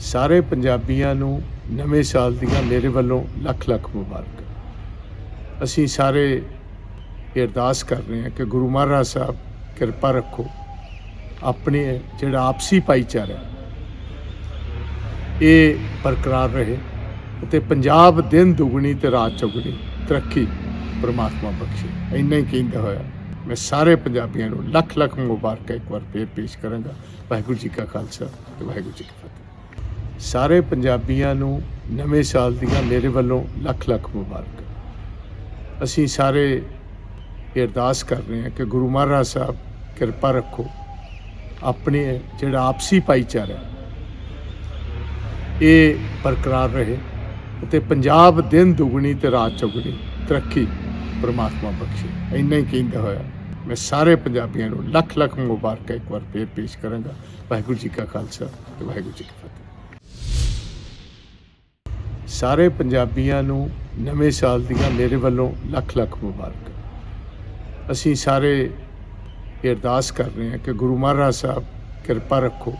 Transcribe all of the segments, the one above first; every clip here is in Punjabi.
ਸਾਰੇ ਪੰਜਾਬੀਆਂ ਨੂੰ ਨਵੇਂ ਸਾਲ ਦੀਆਂ ਮੇਰੇ ਵੱਲੋਂ ਲੱਖ ਲੱਖ ਮੁਬਾਰਕ। ਅਸੀਂ ਸਾਰੇ ਇਹ ਅਰਦਾਸ ਕਰ ਰਹੇ ਹਾਂ ਕਿ ਗੁਰੂ ਮਹਾਰਾਜ ਸਾਹਿਬ ਕਿਰਪਾ ਰੱਖੋ, ਆਪਣੇ ਜਿਹੜਾ ਆਪਸੀ ਭਾਈਚਾਰਾ ਇਹ ਬਰਕਰਾਰ ਰਹੇ ਅਤੇ ਪੰਜਾਬ ਦਿਨ ਦੁਗਣੀ ਤੇ ਰਾਤ ਚੌਗਣੀ ਤਰੱਕੀ ਪ੍ਰਮਾਤਮਾ ਬਖਸ਼ੇ। ਇੰਨਾ ਹੀ ਕਹਿੰਦਾ ਹੋਇਆ, ਮੈਂ ਸਾਰੇ ਪੰਜਾਬੀਆਂ ਨੂੰ ਲੱਖ ਲੱਖ ਮੁਬਾਰਕਾਂ ਇੱਕ ਵਾਰ ਫੇਰ ਪੇਸ਼ ਕਰਾਂਗਾ। ਵਾਹਿਗੁਰੂ ਜੀ ਕਾ ਖਾਲਸਾ ਤੇ ਵਾਹਿਗੁਰੂ ਜੀ ਕੀ ਫਤਿਹ। ਸਾਰੇ ਪੰਜਾਬੀਆਂ ਨੂੰ ਨਵੇਂ ਸਾਲ ਦੀਆਂ ਮੇਰੇ ਵੱਲੋਂ ਲੱਖ ਲੱਖ ਮੁਬਾਰਕ। ਅਸੀਂ ਸਾਰੇ ਅਰਦਾਸ ਕਰ ਰਹੇ ਹਾਂ ਕਿ ਗੁਰੂ ਮਹਾਰਾਜ ਸਾਹਿਬ ਕਿਰਪਾ ਰੱਖੋ, ਆਪਣੇ ਜਿਹੜਾ ਆਪਸੀ ਭਾਈਚਾਰਾ ਇਹ ਬਰਕਰਾਰ ਰਹੇ ਅਤੇ ਪੰਜਾਬ ਦਿਨ ਦੁਗਣੀ ਤੇ ਰਾਤ ਚੌਗਣੀ ਤਰੱਕੀ ਪ੍ਰਮਾਤਮਾ ਬਖਸ਼ੇ। ਇੰਨਾ ਹੀ ਕਹਿੰਦਾ ਹੋਇਆ, ਮੈਂ ਸਾਰੇ ਪੰਜਾਬੀਆਂ ਨੂੰ ਲੱਖ ਲੱਖ ਮੁਬਾਰਕਾਂ ਇੱਕ ਵਾਰ ਫੇਰ ਪੇਸ਼ ਕਰਾਂਗਾ। ਵਾਹਿਗੁਰੂ ਜੀ ਕਾ ਖਾਲਸਾ ਤੇ ਵਾਹਿਗੁਰੂ ਜੀ ਕੀ ਫਤਿਹ। ਸਾਰੇ ਪੰਜਾਬੀਆਂ ਨੂੰ ਨਵੇਂ ਸਾਲ ਦੀਆਂ ਮੇਰੇ ਵੱਲੋਂ ਲੱਖ ਲੱਖ ਮੁਬਾਰਕ। ਅਸੀਂ ਸਾਰੇ ਇਹ ਅਰਦਾਸ ਕਰ ਰਹੇ ਹਾਂ ਕਿ ਗੁਰੂ ਮਹਾਰਾਜ ਸਾਹਿਬ ਕਿਰਪਾ ਰੱਖੋ,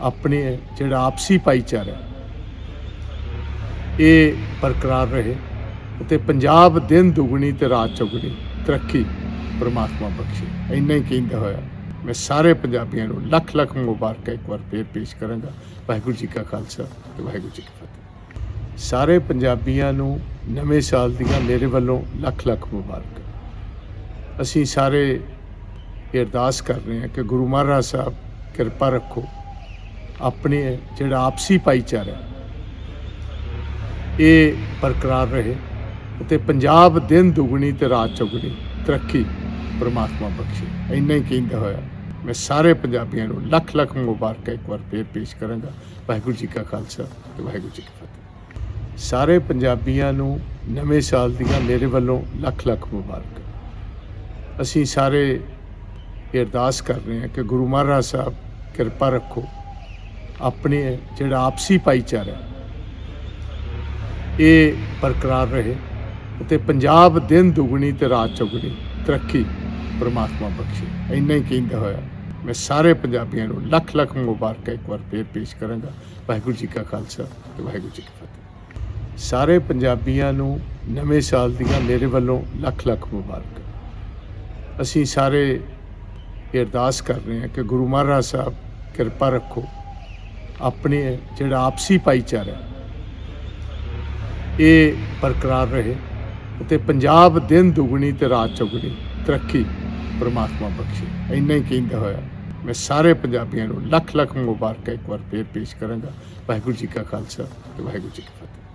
ਆਪਣੇ ਜਿਹੜਾ ਆਪਸੀ ਭਾਈਚਾਰਾ ਇਹ ਬਰਕਰਾਰ ਰਹੇ ਅਤੇ ਪੰਜਾਬ ਦਿਨ ਦੁਗਣੀ ਤੇ ਰਾਤ ਚੌਗਣੀ ਤਰੱਕੀ ਪ੍ਰਮਾਤਮਾ ਬਖਸ਼ੇ। ਇੰਨਾ ਹੀ ਕਹਿੰਦਾ ਹੋਇਆ, ਮੈਂ ਸਾਰੇ ਪੰਜਾਬੀਆਂ ਨੂੰ ਲੱਖ ਲੱਖ ਮੁਬਾਰਕਾਂ ਇੱਕ ਵਾਰ ਫੇਰ ਪੇਸ਼ ਕਰਾਂਗਾ। ਵਾਹਿਗੁਰੂ ਜੀ ਕਾ ਖਾਲਸਾ ਤੇ ਵਾਹਿਗੁਰੂ ਜੀ ਕੀ ਫਤਿਹ। ਸਾਰੇ ਪੰਜਾਬੀਆਂ ਨੂੰ ਨਵੇਂ ਸਾਲ ਦੀਆਂ ਮੇਰੇ ਵੱਲੋਂ ਲੱਖ ਲੱਖ ਮੁਬਾਰਕ। ਅਸੀਂ ਸਾਰੇ ਇਹ ਅਰਦਾਸ ਕਰ ਰਹੇ ਹਾਂ ਕਿ ਗੁਰੂ ਮਹਾਰਾਜ ਸਾਹਿਬ ਕਿਰਪਾ ਰੱਖੋ, ਆਪਣੇ ਜਿਹੜਾ ਆਪਸੀ ਭਾਈਚਾਰਾ ਇਹ ਬਰਕਰਾਰ ਰਹੇ ਅਤੇ ਪੰਜਾਬ ਦਿਨ ਦੁਗਣੀ ਤੇ ਰਾਤ ਚੌਗਣੀ ਤਰੱਕੀ ਪ੍ਰਮਾਤਮਾ ਬਖਸ਼ੇ। ਇੰਨਾ ਹੀ ਕਹਿੰਦਾ ਹੋਇਆ, ਮੈਂ ਸਾਰੇ ਪੰਜਾਬੀਆਂ ਨੂੰ ਲੱਖ ਲੱਖ ਮੁਬਾਰਕਾਂ ਇੱਕ ਵਾਰ ਫੇਰ ਪੇਸ਼ ਕਰਾਂਗਾ। ਵਾਹਿਗੁਰੂ ਜੀ ਕਾ ਖਾਲਸਾ ਤੇ ਵਾਹਿਗੁਰੂ ਜੀ ਕੀ ਫਤਿਹ। ਸਾਰੇ ਪੰਜਾਬੀਆਂ ਨੂੰ ਨਵੇਂ ਸਾਲ ਦੀਆਂ ਮੇਰੇ ਵੱਲੋਂ ਲੱਖ ਲੱਖ ਮੁਬਾਰਕ। ਅਸੀਂ ਸਾਰੇ ਇਹ ਅਰਦਾਸ ਕਰ ਰਹੇ ਹਾਂ ਕਿ ਗੁਰੂ ਮਹਾਰਾਜ ਸਾਹਿਬ ਕਿਰਪਾ ਰੱਖੋ, ਆਪਣੇ ਜਿਹੜਾ ਆਪਸੀ ਭਾਈਚਾਰਾ ਇਹ ਬਰਕਰਾਰ ਰਹੇ ਅਤੇ ਪੰਜਾਬ ਦਿਨ ਦੁਗਣੀ ਤੇ ਰਾਤ ਚੌਗਣੀ ਤਰੱਕੀ ਪ੍ਰਮਾਤਮਾ ਬਖਸ਼ੇ। ਇੰਨਾ ਹੀ ਕਹਿੰਦਾ ਹੋਇਆ, ਮੈਂ ਸਾਰੇ ਪੰਜਾਬੀਆਂ ਨੂੰ ਲੱਖ ਲੱਖ ਮੁਬਾਰਕਾਂ ਇੱਕ ਵਾਰ ਫੇਰ ਪੇਸ਼ ਕਰਾਂਗਾ। ਵਾਹਿਗੁਰੂ ਜੀ ਕਾ ਖਾਲਸਾ ਤੇ ਵਾਹਿਗੁਰੂ ਜੀ ਕੀ ਫਤਿਹ। ਸਾਰੇ ਪੰਜਾਬੀਆਂ ਨੂੰ ਨਵੇਂ ਸਾਲ ਦੀਆਂ ਮੇਰੇ ਵੱਲੋਂ ਲੱਖ ਲੱਖ ਮੁਬਾਰਕ। ਅਸੀਂ ਸਾਰੇ ਇਹ ਅਰਦਾਸ ਕਰ ਰਹੇ ਹਾਂ ਕਿ ਗੁਰੂ ਮਹਾਰਾਜ ਸਾਹਿਬ ਕਿਰਪਾ ਰੱਖੋ, ਆਪਣੇ ਜਿਹੜਾ ਆਪਸੀ ਭਾਈਚਾਰਾ ਇਹ ਬਰਕਰਾਰ ਰਹੇ ਅਤੇ ਪੰਜਾਬ ਦਿਨ ਦੁਗਣੀ ਤੇ ਰਾਤ ਚੌਗਣੀ ਤਰੱਕੀ ਪ੍ਰਮਾਤਮਾ ਬਖਸ਼ੇ। ਇੰਨਾ ਹੀ ਕਹਿੰਦਾ ਹੋਇਆ, ਮੈਂ ਸਾਰੇ ਪੰਜਾਬੀਆਂ ਨੂੰ ਲੱਖ ਲੱਖ ਮੁਬਾਰਕਾਂ ਇੱਕ ਵਾਰ ਫੇਰ ਪੇਸ਼ ਕਰਾਂਗਾ। ਵਾਹਿਗੁਰੂ ਜੀ ਕਾ ਖਾਲਸਾ ਤੇ ਵਾਹਿਗੁਰੂ ਜੀ ਕੀ ਫਤਿਹ।